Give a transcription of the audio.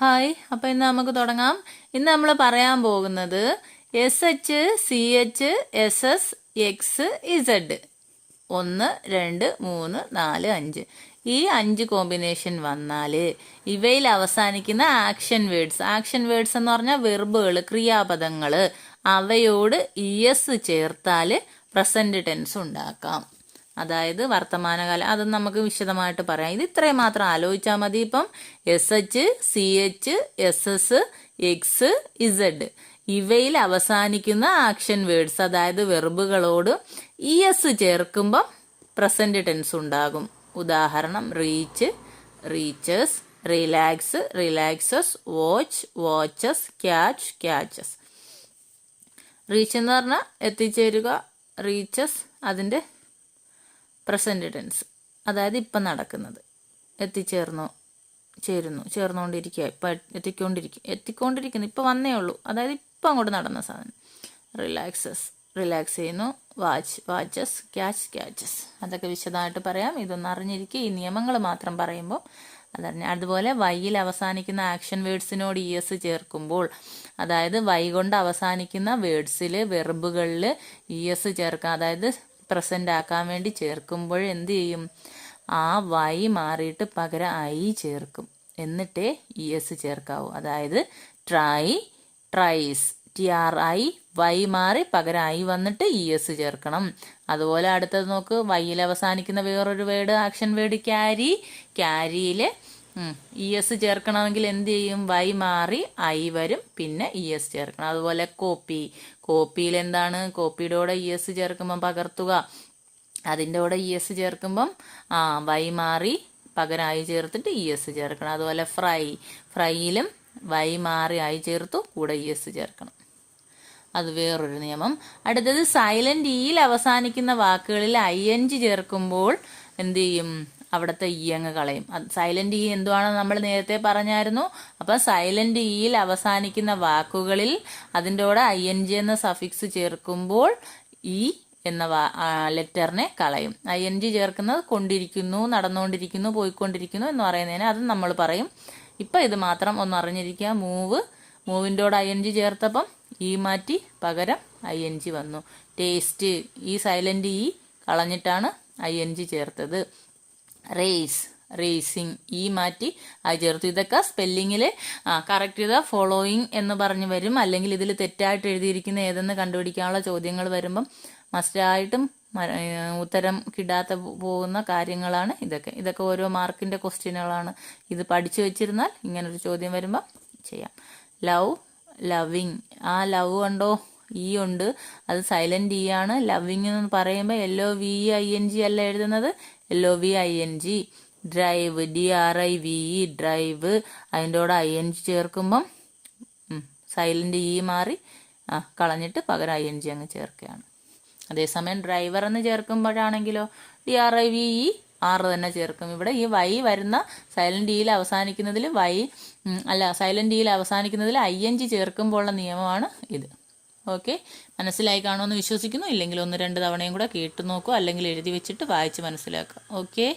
Hi അപ്പോൾ ഇന്ന് നമുക്ക് തുടങ്ങാം. ഇന്ന് നമ്മൾ പറയാൻ പോകുന്നത് S H C H S S X Z ഒന്ന് രണ്ട് മൂന്ന് നാല് അഞ്ച്. ഈ അഞ്ച് കോമ്പിനേഷൻ വന്നാൽ ഇവയിൽ അവസാനിക്കുന്ന ആക്ഷൻ വേർഡ്സ് ആക്ഷൻ വേർഡ്സ് എന്ന് പറഞ്ഞാൽ വെർബുകൾ ക്രിയാപദങ്ങൾ അവയോട് ഇ എസ് ചേർത്താൽ പ്രസന്റ് ടെൻസ് ഉണ്ടാക്കാം. അതായത് വർത്തമാനകാലം അത് നമുക്ക് വിശദമായിട്ട് പറയാം. ഇത് ഇത്രയും മാത്രം. ആലോചിച്ചാൽ മതി ഇപ്പം. S H C H S S X Z ഇവയിൽ അവസാനിക്കുന്ന ആക്ഷൻ വേർഡ്സ് അതായത് വെർബുകളോട് ഇ എസ് ചേർക്കുമ്പം പ്രസന്റ് ടെൻസ് ഉണ്ടാകും. ഉദാഹരണം reach reaches relax relaxes watch watches catch catches reach എന്ന് പറഞ്ഞാൽ എത്തിച്ചേരുക റീച്ചസ് അതിന്റെ പ്രസന്റ് ടെൻസ് അതായത് ഇപ്പം നടക്കുന്നത്. എത്തിച്ചേർന്നു ചേരുന്നു ചേർന്നുകൊണ്ടിരിക്കുക ഇപ്പം എത്തിക്കൊണ്ടിരിക്കുക എത്തിക്കൊണ്ടിരിക്കുന്നു ഇപ്പം വന്നേ ഉള്ളൂ. അതായത് ഇപ്പം അങ്ങോട്ട് നടന്ന സാധനം. റിലാക്സസ് റിലാക്സ് ചെയ്യുന്നു വാച്ച് വാച്ചസ് ക്യാച്ച് ക്യാച്ചസ് അതൊക്കെ വിശദമായിട്ട് പറയാം. ഇതൊന്നും അറിഞ്ഞിരിക്കുക. ഈ നിയമങ്ങൾ മാത്രം പറയുമ്പോൾ അതറിഞ്ഞ അതുപോലെ വൈയിൽ അവസാനിക്കുന്ന ആക്ഷൻ വേഡ്സിനോട് ഇ എസ് ചേർക്കുമ്പോൾ അതായത് വൈ കൊണ്ട് അവസാനിക്കുന്ന വേർഡ്സിൽ വെർബുകളിൽ ഇ എസ് ചേർക്കാം. അതായത് പ്രസന്റ് ആക്കാൻ വേണ്ടി ചേർക്കുമ്പോൾ എന്ത് ചെയ്യും? ആ വൈ മാറിയിട്ട് പകരം ഐ ചേർക്കും. എന്നിട്ടേ ഇ എസ് ചേർക്കാവൂ. അതായത് try tries T R I Y മാറി പകരം ഐ വന്നിട്ട് ഇ എസ് ചേർക്കണം. അതുപോലെ അടുത്തത് നോക്ക് വൈയിൽ അവസാനിക്കുന്ന വേറൊരു വേർഡ് ആക്ഷൻ വേർഡ് ക്യാരി ക്യാരിയിൽ ഇ എസ് ചേർക്കണമെങ്കിൽ എന്ത് ചെയ്യും? വൈ മാറി ഐ വരും. പിന്നെ ഇ എസ് ചേർക്കണം. അതുപോലെ കോപ്പി കോപ്പിയിൽ എന്താണ്? കോപ്പിയുടെ കൂടെ ഇ എസ് ചേർക്കുമ്പം പകർത്തുക. അതിന്റെ കൂടെ ഇ എസ് ചേർക്കുമ്പം ആ വൈ മാറി പകരം ഐ ചേർത്തിട്ട് ഇ എസ് ചേർക്കണം. അതുപോലെ ഫ്രൈ ഫ്രൈയിലും വൈ മാറി ഐ ചേർത്തു. കൂടെ ഇ എസ് ചേർക്കണം. അത് വേറൊരു നിയമം. അടുത്തത് സൈലന്റ് ഇയിൽ അവസാനിക്കുന്ന വാക്കുകളിൽ ഐ എൻ ജി ചേർക്കുമ്പോൾ എന്ത് ചെയ്യും? അവിടുത്തെ ഇ അങ്ങ് കളയും. സൈലന്റ് ഇ എന്തുവാണെന്ന് നമ്മൾ നേരത്തെ പറഞ്ഞായിരുന്നു. അപ്പം സൈലന്റ് ഇയിൽ അവസാനിക്കുന്ന വാക്കുകളിൽ അതിന്റെ കൂടെ ഐ എൻ ജി എന്ന സഫിക്സ് ചേർക്കുമ്പോൾ ഇ എന്ന ലെറ്ററിനെ കളയും ഐ എൻ ജി ചേർക്കുന്നത് കൊണ്ടിരിക്കുന്നു നടന്നുകൊണ്ടിരിക്കുന്നു പോയിക്കൊണ്ടിരിക്കുന്നു എന്ന് പറയുന്നതിന് അത് നമ്മൾ പറയും. ഇപ്പം ഇത് മാത്രം ഒന്ന് അറിഞ്ഞിരിക്കുക. മൂവ് മൂവിന്റെ കൂടെ ഐ എൻ ജി ചേർത്തപ്പം ഈ മാറ്റി പകരം ഐ എൻ ജി വന്നു. ടേസ്റ്റ് ഈ സൈലന്റ് ഇ കളഞ്ഞിട്ടാണ് ഐ എൻ ജി ചേർത്തത്. റേസ് റേസിങ് ഈ മാറ്റി അത് ചേർത്തു. ഇതൊക്കെ സ്പെല്ലിങ്ങിൽ കറക്റ്റ് ചെയ്ത ഫോളോയിങ് എന്ന് പറഞ്ഞു വരും. അല്ലെങ്കിൽ ഇതിൽ തെറ്റായിട്ട് എഴുതിയിരിക്കുന്ന ഏതെന്ന് കണ്ടുപിടിക്കാനുള്ള ചോദ്യങ്ങൾ വരുമ്പം മസ്റ്റായിട്ടും ഉത്തരം കിട്ടാത്ത പോകുന്ന കാര്യങ്ങളാണ് ഇതൊക്കെ. ഇതൊക്കെ ഓരോ മാർക്കിന്റെ ക്വസ്റ്റ്യനുകളാണ് ഇത് പഠിച്ചു വെച്ചിരുന്നാൽ ഇങ്ങനൊരു ചോദ്യം വരുമ്പം ചെയ്യാം. ലവ് ലവിങ് ആ ലവ് കണ്ടോ? ഇ ഉണ്ട്. അത് സൈലന്റ് ഇ ആണ്. ലവിങ് എന്ന് പറയുമ്പോൾ L O V I N G അല്ല എഴുതുന്നത്. L O V I N G drive D R I V E drive അതിന്റെ കൂടെ ഐ എൻ ജി ചേർക്കുമ്പം സൈലന്റ് ഇ മാറി ആ കളഞ്ഞിട്ട് പകരം ഐ എൻ ജി അങ്ങ് ചേർക്കുകയാണ്. അതേസമയം ഡ്രൈവർ എന്ന് ചേർക്കുമ്പോഴാണെങ്കിലോ D R I V E R തന്നെ ചേർക്കും. ഇവിടെ ഈ വൈ വരുന്ന സൈലന്റ് ഇയിൽ അവസാനിക്കുന്നതിൽ വൈ അല്ല സൈലന്റ് ഇയിൽ അവസാനിക്കുന്നതിൽ ഐ എൻ ജി ചേർക്കുമ്പോഴുള്ള നിയമമാണ് ഇത്. ഓക്കെ. മനസ്സിലായി കാണുമെന്ന് വിശ്വസിക്കുന്നു. ഇല്ലെങ്കിൽ ഒന്ന് രണ്ട് തവണയും കൂടെ കേട്ടു നോക്കുക അല്ലെങ്കിൽ എഴുതി വെച്ചിട്ട് വായിച്ച് മനസ്സിലാക്കുക ഓക്കെ.